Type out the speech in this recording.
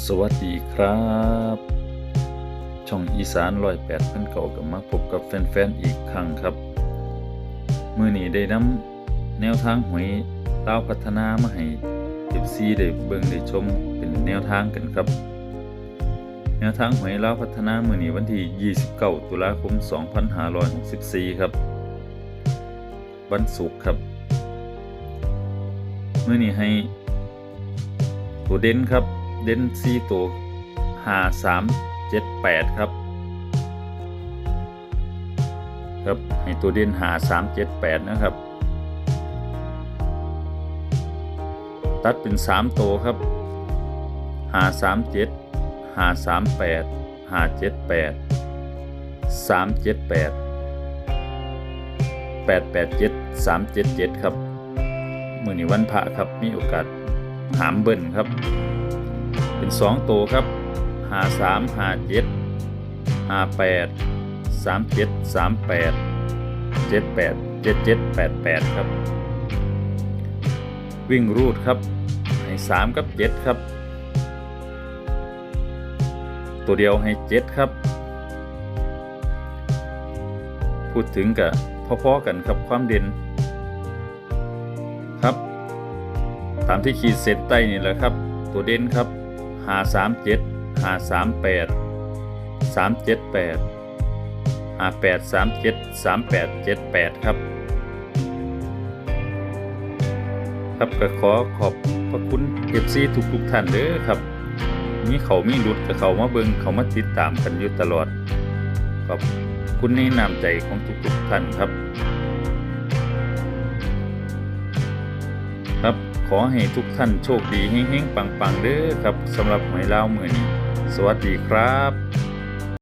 สวัสดีครับ ช่องอีสานร้อยแปดพันเก่ากับมาพบกับแฟนๆอีกครั้งครับ มือนี้ได้นำแนวทางหวยลาวพัฒนามาให้เอฟซีได้เบิ่งได้ชมเป็นแนวทางกันครับ แนวทางหวยลาวพัฒนามือนี้วันที่ 29 ตุลาคม 2564 ครับ วันศุกร์ครับมือนี้ให้ตัวเด่นครับ เด่นสี่ตัวหาสามเจ็ดแปดครับ ครับให้ตัวเด่นหาสามเจ็ดแปดนะครับ ตัดเป็นสามตัวครับหาสามเจ็ดหาสามแปดหาเจ็ดแปดสามเจ็ดแปดแปดแปดเจ็ดสามเจ็ดเจ็ดครับ มือนี้วันพระครับมีโอกาสหามเบิ้ลครับ เป็นสองตัวครับหาสามหาเจ็ดหาแปดสามเจ็ดสามแปดเจ็ดแปดเจ็ดเจ็ดแปดแปดครับ วิ่งรูดครับให้สามกับเจ็ดครับ ตัวเดียวให้เจ็ดครับ พูดถึงกับพอๆกันครับความเด่นครับ ตามที่ขีดเส้นใต้นี่แหละครับ ตัวเด่นครับ หาสามเจ็ดหาสามแปดสามเจ็ดแปดหาแปดสามเจ็ดสามแปดเจ็ดแปดครับ ครับก็ขอขอบพระคุณเอฟซีทุกทุกท่านเด้อครับมีเขามีหลุดกับเขามาเบิงเขามาติดตามกันอยู่ตลอดขอบคุณในนามใจของทุกๆท่านครับ ครับ อให้ทุกท่านโชคดีเฮ้งๆปังๆเด้อครับสำหรับหวยเล่าวมือนี้สวัสดีครับ